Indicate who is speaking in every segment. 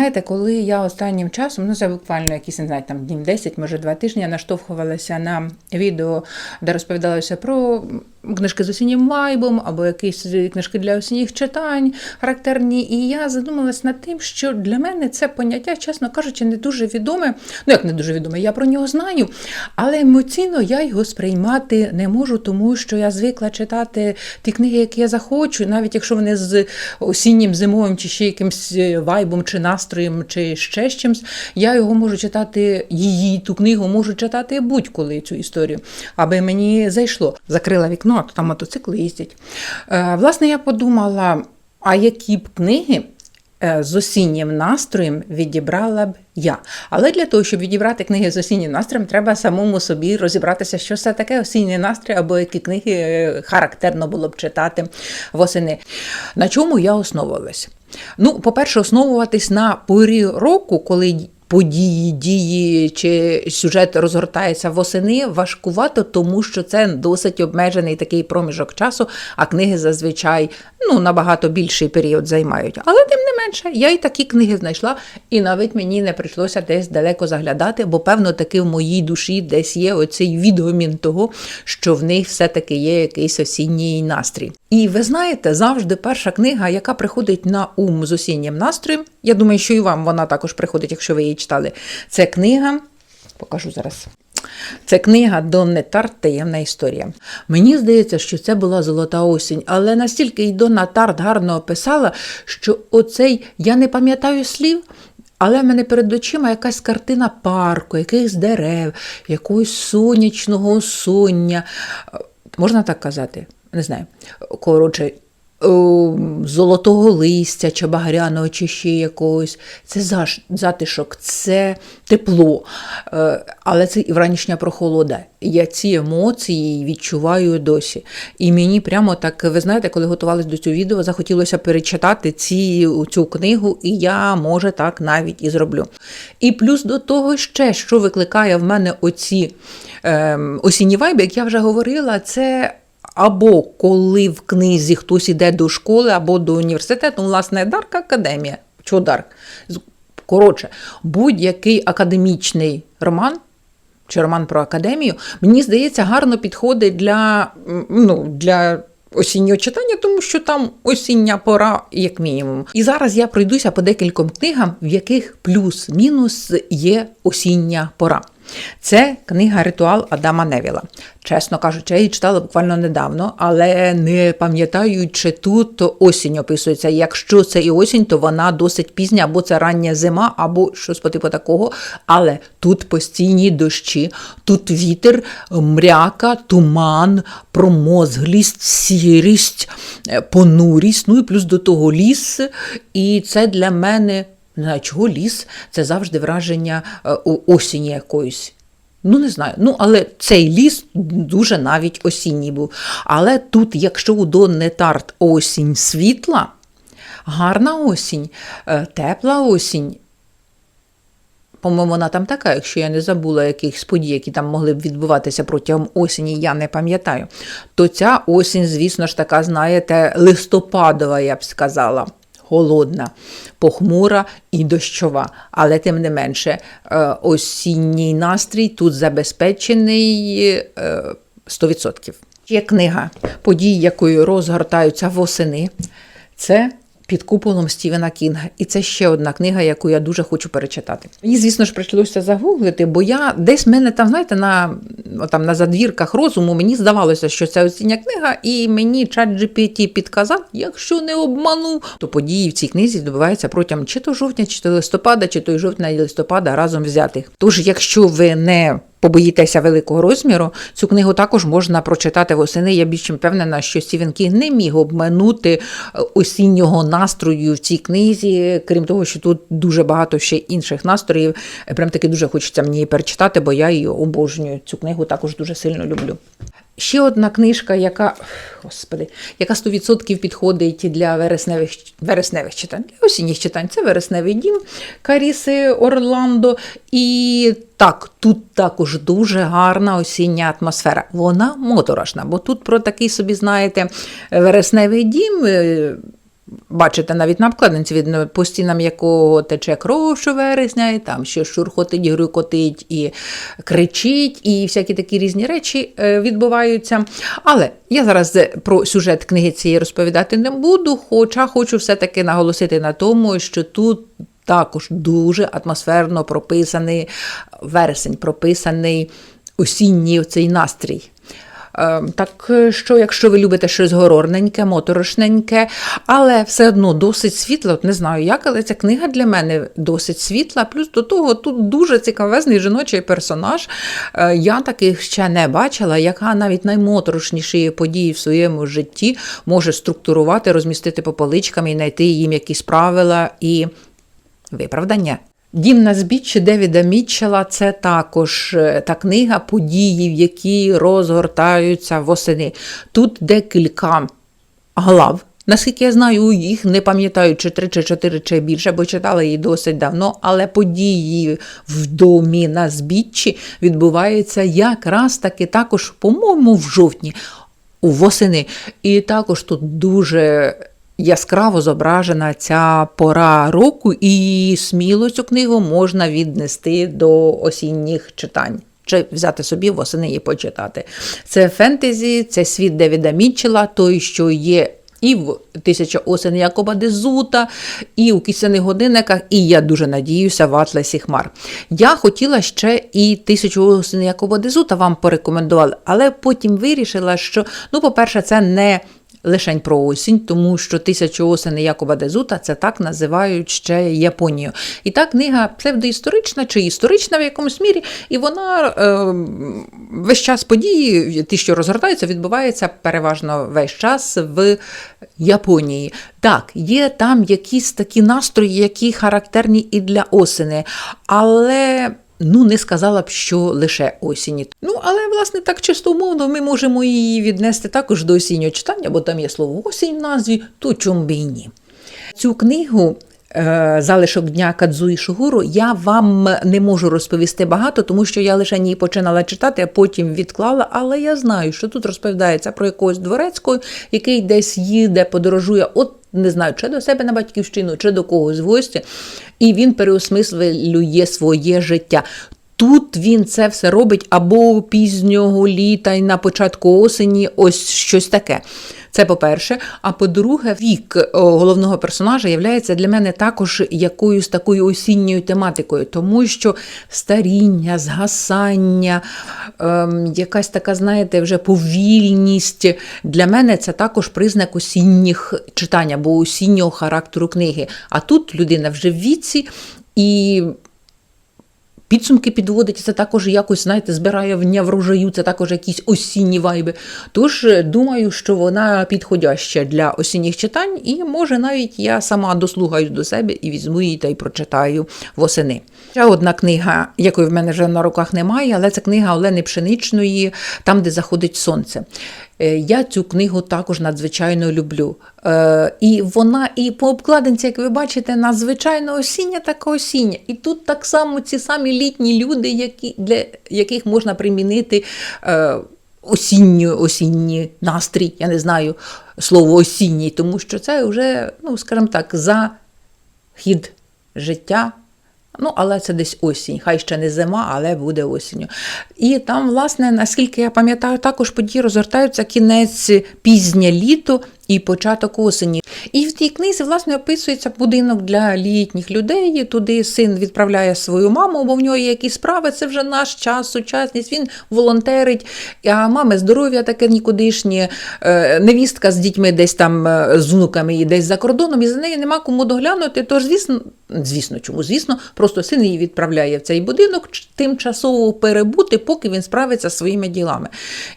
Speaker 1: Знаєте, коли я останнім часом, ну це буквально якісь не знаю, там днів 10, може два тижні, наштовхувалася на відео, де розповідалося про книжки з осіннім вайбом або якісь книжки для осінніх читань характерні. І я задумалась над тим, що для мене це поняття, чесно кажучи, не дуже відоме. Ну як не дуже відоме, я про нього знаю, але емоційно я його сприймати не можу, тому що я звикла читати ті книги, які я захочу, навіть якщо вони з осіннім, зимовим чи ще якимсь е, вайбом, чи настроєм, чи ще з чимсь, я його можу читати, її, ту книгу можу читати будь-коли цю історію, аби мені зайшло. Закрила вікно, а то там мотоцикли їздять. Е, власне, я подумала, а які б книги е, з осіннім настроєм відібрала б я. Але для того, щоб відібрати книги з осіннім настроєм, треба самому собі розібратися, що це таке осінній настрій, або які книги е, характерно було б читати восени. На чому я основувалась? Ну, по-перше, основуватись на порі року, коли події, дії чи сюжет розгортається восени, важкувато, тому що це досить обмежений такий проміжок часу, а книги зазвичай ну, набагато більший період займають. Але тим не менше, я і такі книги знайшла, і навіть мені не прийшлося десь далеко заглядати, бо певно таки в моїй душі десь є оцей відгомін того, що в них все-таки є якийсь осінній настрій. І ви знаєте, завжди перша книга, яка приходить на ум з осіннім настроєм, я думаю, що і вам вона також приходить, якщо ви її читали. Це книга, покажу зараз. Це книга Донни Тарт Таємна історія. Мені здається, що це була золота осінь, але настільки й Донна Тарт гарно описала, що оцей я не пам'ятаю слів. Але в мене перед очима якась картина парку, якихось дерев, якогось сонячного соння. Можна так казати? Не знаю. Коротше, золотого листя, чи багряного, чи ще якогось. Це затишок, це тепло, Е, але це і вранішня прохолода. Я ці емоції відчуваю досі. І мені прямо так, ви знаєте, коли готувалась до цього відео, захотілося перечитати ці, цю книгу, і я, може, так навіть і зроблю. І плюс до того ще, що викликає в мене оці ем, осінні вайби, як я вже говорила, це або коли в книзі хтось іде до школи або до університету, власне, Дарк Академія. Чого Дарк? Коротше, будь-який академічний роман. Чи роман про академію, мені здається, гарно підходить для, ну, для осіннього читання, тому що там осіння пора, як мінімум. І зараз я пройдуся по декільком книгам, в яких плюс-мінус є осіння пора. Це книга Ритуал Адама Невіла. Чесно кажучи, я її читала буквально недавно, але не пам'ятаю, чи тут осінь описується. Якщо це і осінь, то вона досить пізня, або це рання зима, або щось по типу такого. Але тут постійні дощі, тут вітер, мряка, туман, промозглість, сірість, е, понурість, ну і плюс до того ліс. І це для мене. Чого ліс це завжди враження е, осені якоїсь. Ну, не знаю. Ну, але цей ліс дуже навіть осінній був. Але тут, якщо у Донне Тарт осінь світла, гарна осінь, е, тепла осінь. По-моєму, вона там така, якщо я не забула якихось подій, які там могли б відбуватися протягом осені, я не пам'ятаю. То ця осінь, звісно ж, така, знаєте, листопадова, я б сказала. Холодна, похмура і дощова. Але тим не менше, е, осінній настрій тут забезпечений е, 100%. Є книга подій, якою розгортаються восени. Це під куполом Стівена Кінга. І це ще одна книга, яку я дуже хочу перечитати. Мені, звісно ж, прийшлося загуглити, бо я десь мене там, знаєте, на, там, на задвірках розуму мені здавалося, що це осіння книга, і мені чат GPT підказав, якщо не обманув, то події в цій книзі відбуваються протягом чи то жовтня, чи то листопада, чи то й жовтня і листопада разом взятих. Тож, якщо ви не побоїтеся великого розміру, цю книгу також можна прочитати восени. Я більш чим впевнена, що Стівен Кінг не міг обминути е, осіннього настрою в цій книзі, крім того, що тут дуже багато ще інших настроїв. Прям таки дуже хочеться мені її перечитати, бо я її обожнюю. Цю книгу також дуже сильно люблю. Ще одна книжка, яка, господи, яка 100% підходить для вересневих, вересневих читань, для осінніх читань. Це вересневий дім Каріси Орландо. І так, тут також дуже гарна осіння атмосфера. Вона моторошна, бо тут про такий собі, знаєте, вересневий дім. Бачите, навіть на обкладинці видно, по стінам якого тече кров щовересня, і там ще шурхотить, грюкотить і кричить, і всякі такі різні речі е, відбуваються. Але я зараз про сюжет книги цієї розповідати не буду, хоча хочу все-таки наголосити на тому, що тут. Також дуже атмосферно прописаний вересень, прописаний осінній цей настрій. Е, Так що, якщо ви любите щось горорненьке, моторошненьке, але все одно досить світла, от не знаю як, але ця книга для мене досить світла. Плюс до того тут дуже цікавезний жіночий персонаж. Е, Я таких ще не бачила, яка навіть наймоторошніші події в своєму житті може структурувати, розмістити по поличкам і знайти їм якісь правила і виправдання. Дім на збіччі Девіда Мітчела це також е, та книга події, які розгортаються восени. Тут декілька глав. Наскільки я знаю, їх не пам'ятаю, чи три, чи чотири, чи більше, бо читала її досить давно, але події в домі на збіччі відбуваються якраз таки також, по-моєму, в жовтні, восени. І також тут дуже яскраво зображена ця пора року, і сміло цю книгу можна віднести до осінніх читань. Чи взяти собі восени і почитати. Це фентезі, це світ Девіда Мітчела, той, що є і в Тисяча осени Якоба Дезута, і у кисяних годинниках, і я дуже надіюся в Атласі Хмар. Я хотіла ще і Тисячу осени Якоба Дезута вам порекомендувала, але потім вирішила, що, ну, по-перше, це не лишень про осінь, тому що тисячу осени Якоба Дезута це так називають ще Японію. І та книга псевдоісторична чи історична в якомусь мірі, і вона е, весь час події, ті, що розгортаються, відбуваються переважно весь час в Японії. Так, є там якісь такі настрої, які характерні і для осени, але. Ну, не сказала б, що лише осінні. Ну, але, власне, так чисто умовно, ми можемо її віднести також до осіннього читання, бо там є слово осінь в назві, то чому б і ні. Цю книгу. е, Залишок дня Кадзуї Шугуру я вам не можу розповісти багато, тому що я лише її починала читати, а потім відклала. Але я знаю, що тут розповідається про якогось дворецького, який десь їде, подорожує, от не знаю, чи до себе на батьківщину, чи до когось в гості, і він переосмислює своє життя. Тут він це все робить або пізнього літа і на початку осені, ось щось таке. Це по-перше. А по-друге, вік головного персонажа є для мене також якоюсь такою осінньою тематикою, тому що старіння, згасання, ем, якась така, знаєте, вже повільність. Для мене це також признак осінніх читань або осіннього характеру книги. А тут людина вже в віці і. Підсумки підводить, це також якось, знаєте, збирає в врожаю, це також якісь осінні вайби. Тож думаю, що вона підходяща для осінніх читань, і може навіть я сама дослухаюсь до себе і візьму її та й прочитаю восени. Ще одна книга, якої в мене вже на руках немає, але це книга Олени Пшеничної, там, де заходить сонце. Е, Я цю книгу також надзвичайно люблю. Е, І вона і по обкладинці, як ви бачите, надзвичайно осіння, така осіння. І тут так само ці самі літні люди, які, для яких можна примінити. Е, Осінню, осінній настрій, я не знаю слово осінній, тому що це вже, ну, скажімо так, за хід життя. Ну, але це десь осінь. Хай ще не зима, але буде осінню. І там, власне, наскільки я пам'ятаю, також події розгортаються кінець пізнє літо і початок осені. І в тій книзі, власне, описується будинок для літніх людей. Туди син відправляє свою маму, бо в нього є якісь справи. Це вже наш час, сучасність. Він волонтерить, а мами здоров'я таке нікудишнє, е, невістка з дітьми десь там е, з внуками і десь за кордоном, і за нею нема кому доглянути. Тож, звісно, звісно, чому? Звісно, просто син її відправляє в цей будинок тимчасово перебути, поки він справиться зі своїми ділами.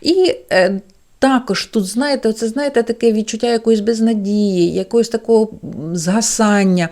Speaker 1: І е, також тут, знаєте, це знаєте, таке відчуття якоїсь безнадії, якогось такого згасання.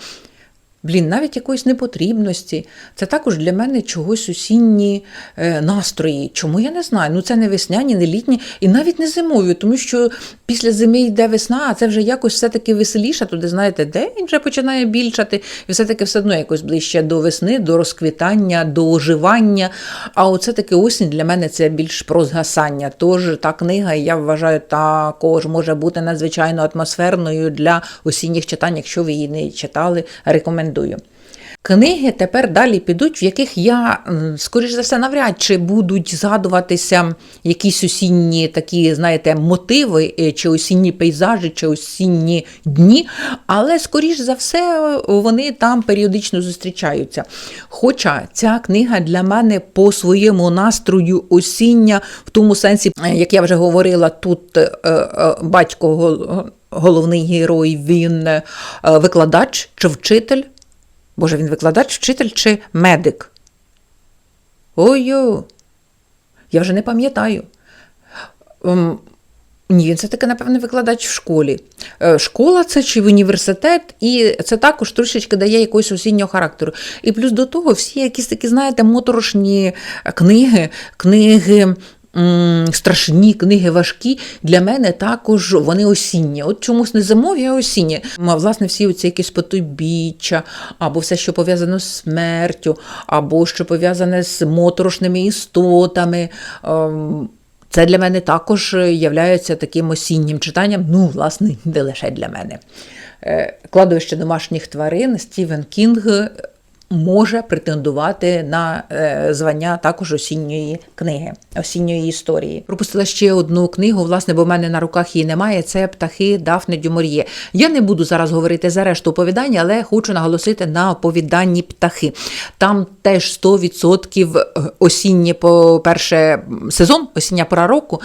Speaker 1: Блін, навіть якоїсь непотрібності. Це також для мене чогось осінні е, настрої. Чому я не знаю? Ну це не весняні, не літні і навіть не зимові, тому що після зими йде весна, а це вже якось все-таки веселіше. Туди, знаєте, день вже починає більшати, і все-таки все одно якось ближче до весни, до розквітання, до оживання. А оце таки осінь для мене це більш про згасання. Тож та книга, я вважаю, також може бути надзвичайно атмосферною для осінніх читань, якщо ви її не читали, рекомендую. Книги тепер далі підуть, в яких я, скоріш за все, навряд чи будуть згадуватися якісь осінні такі, знаєте, мотиви, е, чи осінні пейзажі, чи осінні дні, але, скоріш за все, вони там періодично зустрічаються. Хоча ця книга для мене по своєму настрою осіння, в тому сенсі, е, як я вже говорила, тут е, батько головний герой, він викладач чи вчитель. Боже, він викладач, вчитель чи медик? Ой-ой, я вже не пам'ятаю. Ем, ні, він все-таки, напевне, викладач в школі. Е, Школа це чи університет, і це також трошечки дає якогось осіннього характеру. І плюс до того, всі якісь такі, знаєте, моторошні книги, книги. Страшні книги важкі для мене також вони осінні. От чомусь не зимові, а осінні. Власне, всі оці якісь потойбіччя, або все, що пов'язано з смертю, або що пов'язане з моторошними істотами. ем, це для мене також є таким осіннім читанням, ну, власне, не лише для мене. Е, Кладовище домашніх тварин Стівен Кінг може претендувати на е, звання також осінньої книги, осінньої історії. Пропустила ще одну книгу, власне, бо в мене на руках її немає. Це птахи Дафне Дюмор'є. Я не буду зараз говорити за решту оповідання, але хочу наголосити на оповіданні птахи. Там теж 100% осіннє, по-перше, сезон, осіння пора року.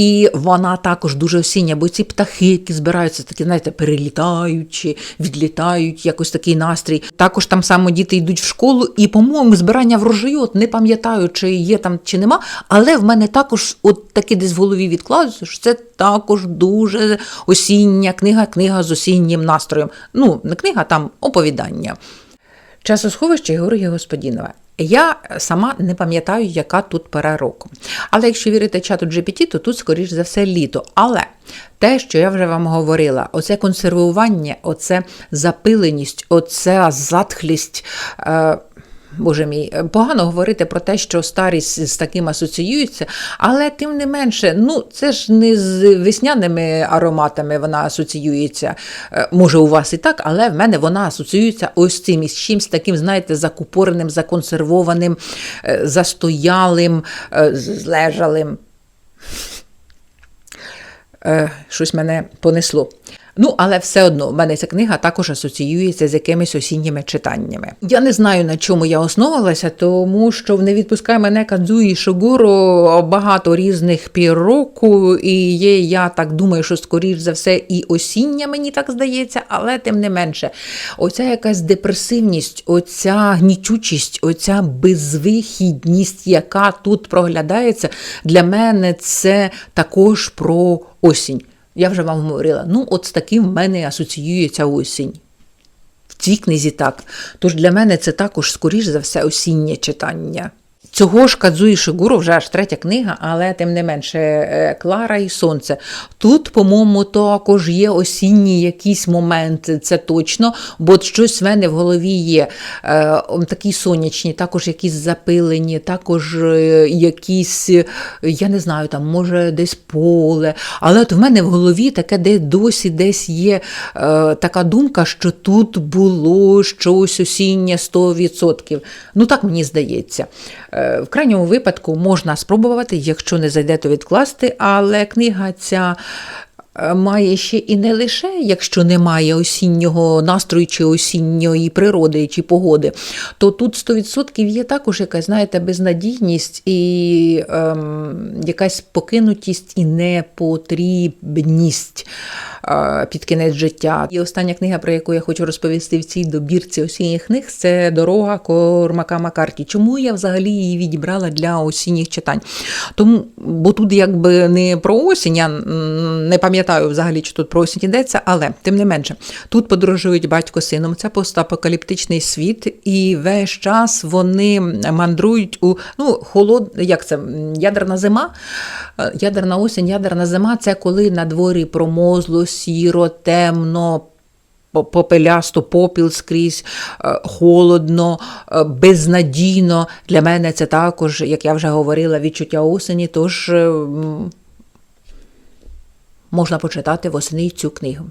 Speaker 1: І вона також дуже осіння, бо ці птахи, які збираються, такі, знаєте, перелітаючи, відлітають, якось такий настрій. Також там само діти йдуть в школу, і, по-моєму, збирання врожаю, от не пам'ятаю, чи є там, чи нема. Але в мене також от таке десь в голові відкладається, що це також дуже осіння книга, книга з осіннім настроєм. Ну, не книга, там оповідання. Часосховище Георгія Господінова. Я сама не пам'ятаю, яка тут пора року. Але якщо вірити чату GPT, то тут, скоріш за все, літо. Але те, що я вже вам говорила, оце консервування, оце запиленість, оця затхлість. Е- Боже мій, погано говорити про те, що старість з таким асоціюється, але тим не менше, ну це ж не з весняними ароматами вона асоціюється. Е, Може, у вас і так, але в мене вона асоціюється ось цим із чимось таким, знаєте, закупореним, законсервованим, е, застоялим, е, злежалим. Е, Щось мене понесло. Ну, але все одно в мене ця книга також асоціюється з якимись осінніми читаннями. Я не знаю, на чому я основалася, тому що в не відпускай мене Кадзуї Шогуро багато різних пір року, і є, я так думаю, що скоріш за все і осіння, мені так здається, але тим не менше, оця якась депресивність, оця гнітючість, оця безвихідність, яка тут проглядається, для мене це також про осінь. Я вже вам говорила, ну, от з таким в мене асоціюється осінь. В цій книзі так. Тож для мене це також, скоріш за все, осіннє читання. Цього ж Кадзуї Шигуро вже аж третя книга, але тим не менше е, Клара і Сонце. Тут, по-моєму, також є осінні якісь моменти, це точно, бо щось в мене в голові є. Е, такі сонячні, також якісь запилені, також е, якісь, я не знаю, там, може, десь поле. Але от в мене в голові таке де досі десь є така думка, що тут було щось осіннє 100%. Ну так мені здається. Е, В крайньому випадку можна спробувати, якщо не зайде, то відкласти, але книга ця. Е, Має ще і не лише, якщо немає осіннього настрою чи осінньої природи чи погоди, то тут 100% є також якась, знаєте, безнадійність і ем, якась покинутість і непотрібність. е, під кінець життя. І остання книга, про яку я хочу розповісти в цій добірці осінніх книг, це Дорога Кормака Макарті. Чому я взагалі її відібрала для осінніх читань? Тому, бо тут якби не про осінь, я не пам'ятаю взагалі, чи тут про осінь йдеться, але тим не менше, тут подорожують батько сином. Це постапокаліптичний світ, і весь час вони мандрують у ну, холод, як це ядерна зима, Е, ядерна осінь, ядерна зима це коли на дворі промозло, сіро, темно. Попелясто, попіл скрізь, е, холодно, е, безнадійно. Для мене це також, як я вже говорила, відчуття осені. Тож можна почитати восени цю книгу.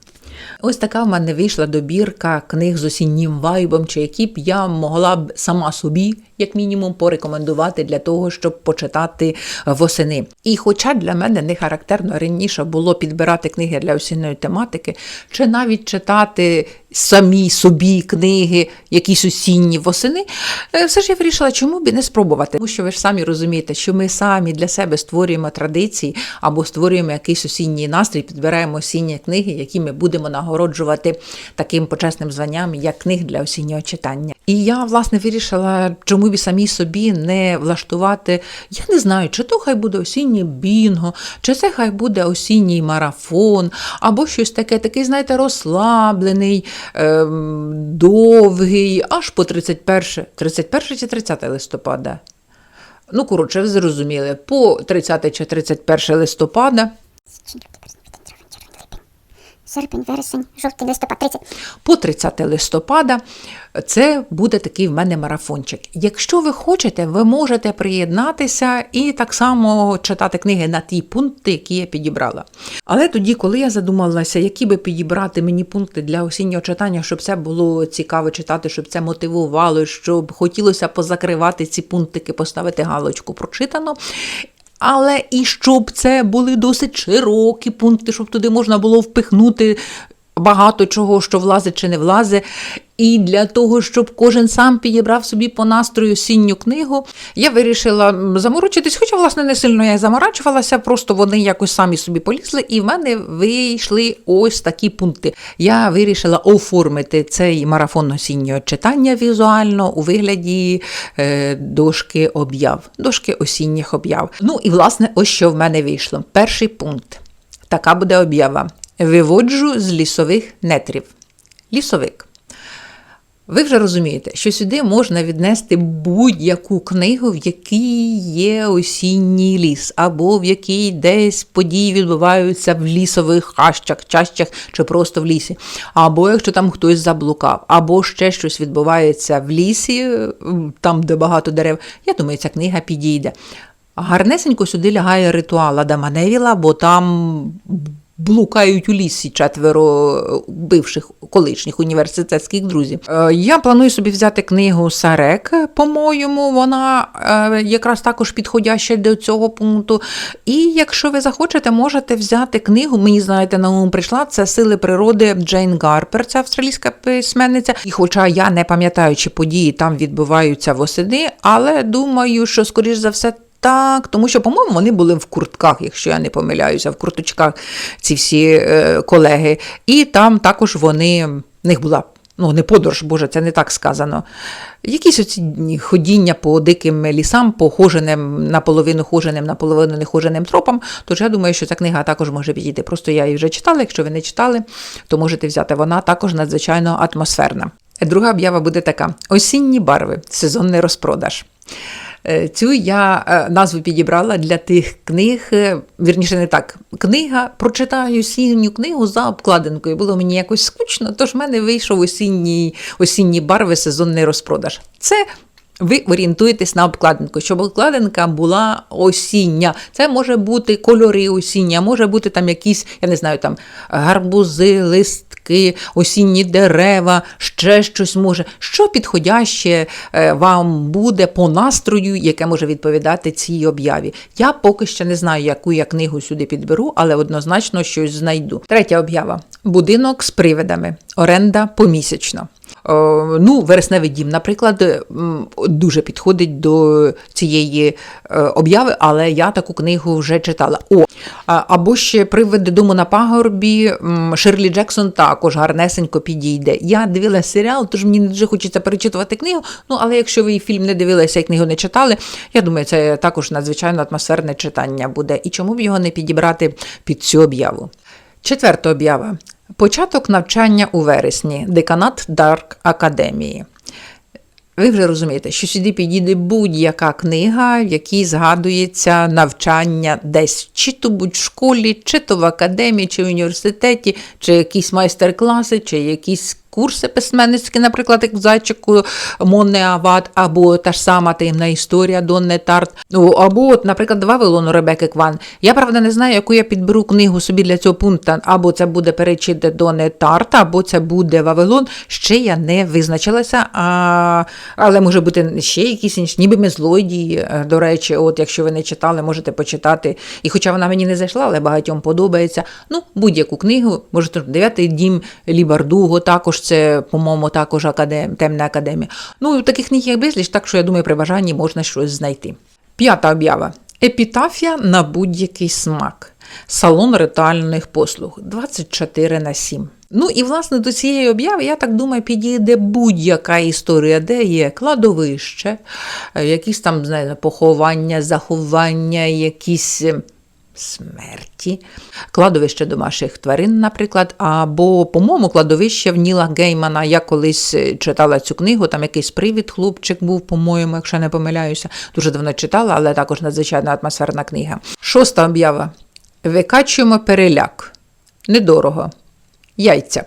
Speaker 1: Ось така в мене вийшла добірка книг з осіннім вайбом, чи які б я могла б сама собі, як мінімум, порекомендувати для того, щоб почитати восени. І хоча для мене не характерно раніше було підбирати книги для осінньої тематики, чи навіть читати самі собі книги, якісь осінні восени, е, все ж я вирішила, чому б і не спробувати. Тому що ви ж самі розумієте, що ми самі для себе створюємо традиції або створюємо якийсь осінній настрій, підбираємо осінні книги, які ми будемо нагороджувати таким почесним званням, як книг для осіннього читання. І я власне вирішила, чому б самі собі не влаштувати. Я не знаю, чи то хай буде осіннє бінго, чи це хай буде осінній марафон, або щось таке, такий, знаєте, розслаблений, ем, довгий, аж по 31, 31 чи 30 листопада. Ну, коротше, ви зрозуміли, по 30 чи 31 листопада
Speaker 2: серпень, вересень, жовтий, листопад, 30.
Speaker 1: по 30 листопада це буде такий в мене марафончик. Якщо ви хочете, ви можете приєднатися і так само читати книги на ті пункти, які я підібрала. Але тоді, коли я задумалася, які би підібрати мені пункти для осіннього читання, щоб це було цікаво читати, щоб це мотивувало, щоб хотілося позакривати ці пунктики, поставити галочку прочитано. Але і щоб це були досить широкі пункти, щоб туди можна було впихнути багато чого, що влазить чи не влазить. І для того, щоб кожен сам підібрав собі по настрою осінню книгу, я вирішила заморочитись, хоча, власне, не сильно я заморачувалася, просто вони якось самі собі полізли, і в мене вийшли ось такі пункти. Я вирішила оформити цей марафон осіннього читання візуально у вигляді е, дошки об'яв, дошки осінніх об'яв. Ну і власне, ось що в мене вийшло. Перший пункт. Така буде об'ява. Виводжу з лісових нетрів. Лісовик. Ви вже розумієте, що сюди можна віднести будь-яку книгу, в якій є осінній ліс, або в якій десь події відбуваються в лісових хащах, чащах чи просто в лісі, або якщо там хтось заблукав, або ще щось відбувається в лісі, там, де багато дерев. Я думаю, ця книга підійде. Гарнесенько сюди лягає ритуал Адама Невіла, бо там блукають у лісі четверо бивших колишніх університетських друзів. Е, Я планую собі взяти книгу Сарек, по-моєму, вона е, якраз також підходяща до цього пункту. І якщо ви захочете, можете взяти книгу. Мені знаєте, на ум прийшла це Сили природи Джейн Гарпер, це австралійська письменниця. І хоча я не пам'ятаю, чи події там відбуваються восени, але думаю, що скоріш за все. Так, тому що, по-моєму, вони були в куртках, якщо я не помиляюся, в курточках ці всі е, колеги. І там також вони, в них була. Ну, не подорож, боже, це не так сказано. Якісь оці ходіння по диким лісам, по хоженим, наполовину хоженим, наполовину нехоженим тропам. Тож я думаю, що ця книга також може підійти. Просто я її вже читала. Якщо ви не читали, то можете взяти. Вона також надзвичайно атмосферна. Друга об'ява буде така: осінні барви, сезонний розпродаж. Е, Цю я е, назву підібрала для тих книг, е, вірніше не так. Книга прочитаю осінню книгу за обкладинкою. Було мені якось скучно, тож в мене вийшов осінній, осінні барви, сезонний розпродаж. Це ви орієнтуєтесь на обкладинку, щоб обкладинка була осіння. Це може бути кольори осіння, може бути там якісь, я не знаю, там гарбузи, листки, осінні дерева, ще щось може. Що підходяще е, вам буде по настрою, яке може відповідати цій об'яві. Я поки що не знаю, яку я книгу сюди підберу, але однозначно щось знайду. Третя об'ява: будинок з привидами. Оренда помісячно. Е, Ну, вересневий дім, наприклад, дуже підходить до цієї е, обяви, але я таку книгу вже читала. О, або ще привид дому на пагорбі. м, Ширлі Джексон також гарнесенько підійде. Я дивилася серіал, тож мені не дуже хочеться перечитувати книгу. Ну, але якщо ви фільм не дивилися і книгу не читали, я думаю, це також надзвичайно атмосферне читання буде. І чому б його не підібрати під цю об'яву? Четверта об'ява. Початок навчання у вересні. Деканат Дарк Академії. Ви вже розумієте, що сюди підійде будь-яка книга, в якій згадується навчання десь, чи то будь в школі, чи то в академії, чи в університеті, чи якісь майстер-класи, чи якісь курси письменницькі, наприклад, як зайчику Монне Ават, або та ж сама таємна історія Донне Тарт, ну, або, от, наприклад, Вавилону Ребеки Кван. Я правда не знаю, яку я підберу книгу собі для цього пункту, або це буде перечит Донне Тарт, або це буде Вавилон. Ще я не визначилася, а, але може бути ще якісь інші, ніби ми злодії. е, До речі, от якщо ви не читали, можете почитати. І хоча вона мені не зайшла, але багатьом подобається. Ну, будь-яку книгу, можете дев'ятий дім Лібардуго, також це, по-моєму, також академ, темна академія. Ну, таких книг є безліч, так що я думаю, при бажанні можна щось знайти. П'ята об'ява. Епітафія на будь-який смак. Салон ритуальних послуг 24 на 7. Ну і власне до цієї об'яви, я так думаю, підійде будь-яка історія, де є кладовище, е, якісь там знаєте, поховання, заховання, якісь. Смерті, кладовище домашніх тварин, наприклад, або, по-моєму, кладовище в Ніла Геймана. Я колись е, читала цю книгу, там якийсь привід хлопчик був, по-моєму, якщо не помиляюся. Дуже давно читала, але також надзвичайно атмосферна книга. Шоста об'ява. Викачуємо переляк. Недорого. Яйця.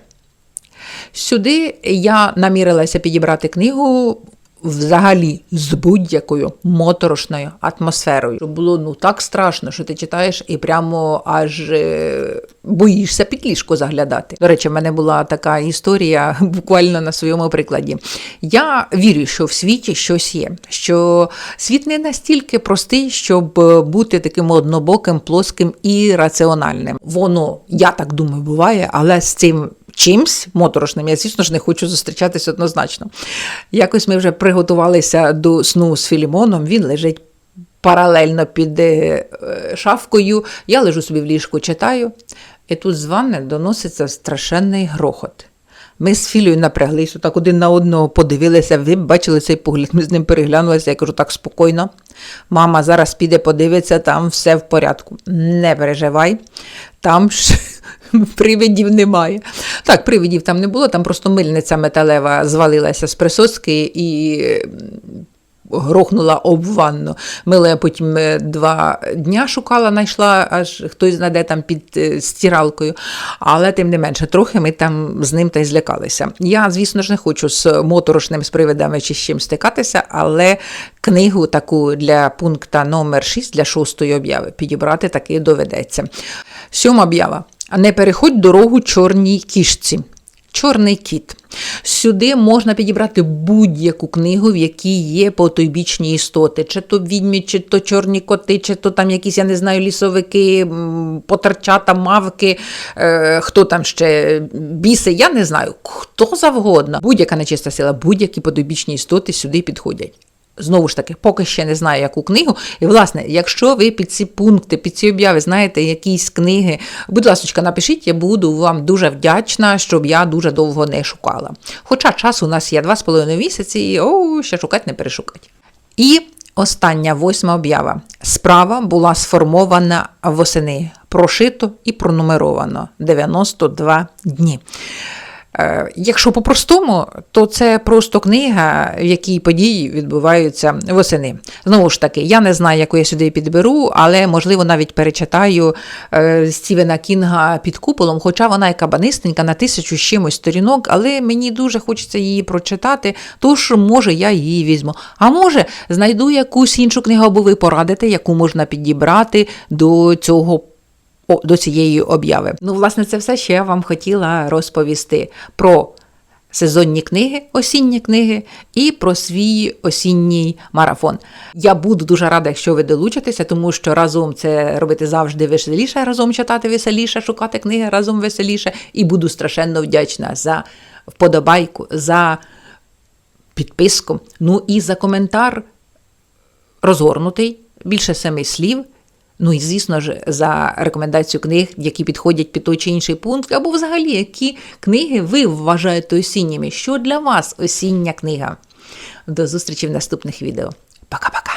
Speaker 1: Сюди я намірилася підібрати книгу взагалі з будь-якою моторошною атмосферою. Було ну так страшно, що ти читаєш і прямо аж е, боїшся під ліжко заглядати. До речі, в мене була така історія буквально на своєму прикладі. Я вірю, що в світі щось є, що світ не настільки простий, щоб е, бути таким однобоким, плоским і раціональним. Воно, я так думаю, буває, але з цим чимсь моторошним. Я, звісно ж, не хочу зустрічатися однозначно. Якось ми вже приготувалися до сну з Філімоном, він лежить. Паралельно під е, шафкою, я лежу собі в ліжку, читаю, і тут з ванни доноситься страшенний грохот. Ми з Філею напряглися, так один на одного подивилися, ви бачили цей погляд, ми з ним переглянулися, я кажу, так спокійно. Мама зараз піде подивиться, там все в порядку. Не переживай, там ж привидів немає. Так, привидів там не було, там просто мильниця металева звалилася з присоски і грохнула об ванну. Мила я потім е, два дня шукала, знайшла, аж хтось знайде там під е, стиралкою. Але тим не менше, трохи ми там з ним та й злякалися. Я, звісно ж, не хочу з моторошним з привидами чи з чим стикатися, але книгу таку для пункта номер 6 для шостої обяви підібрати таки доведеться. Сьома об'ява. Не переходь дорогу чорній кішці. Чорний кіт. Сюди можна підібрати будь-яку книгу, в якій є потойбічні істоти, чи то відьмі, чи то чорні коти, чи то там якісь, я не знаю, лісовики, потерчата, мавки, е, хто там ще біси, я не знаю, хто завгодно. Будь-яка нечиста сила, будь-які потойбічні істоти сюди підходять. Знову ж таки, поки ще не знаю, яку книгу. І, власне, якщо ви під ці пункти, під ці обяви знаєте якісь книги, будь ласка, напишіть, я буду вам дуже вдячна, щоб я дуже довго не шукала. Хоча час у нас є два з половиною місяці, і о, ще шукати не перешукати. І остання восьма об'ява. Справа була сформована восени, прошито і пронумеровано 92 дні. Е, Якщо по-простому, то це просто книга, в якій події відбуваються восени. Знову ж таки, я не знаю, яку я сюди підберу, але можливо навіть перечитаю е, Стівена Кінга під куполом, хоча вона і кабанистенька на тисячу з чимось сторінок, але мені дуже хочеться її прочитати, тож може я її візьму. А може знайду якусь іншу книгу, або ви порадите, яку можна підібрати до цього до цієї обяви. Ну, власне, це все, що я вам хотіла розповісти про сезонні книги, осінні книги і про свій осінній марафон. Я буду дуже рада, якщо ви долучитеся, тому що разом це робити завжди веселіше, разом читати веселіше, шукати книги разом веселіше, і буду страшенно вдячна за вподобайку, за підписку, ну і за коментар розгорнутий, більше семи слів. Ну і, звісно ж, за рекомендацію книг, які підходять під той чи інший пункт, або взагалі, які книги ви вважаєте осінніми. Що для вас осіння книга? До зустрічі в наступних відео. Пока-пока!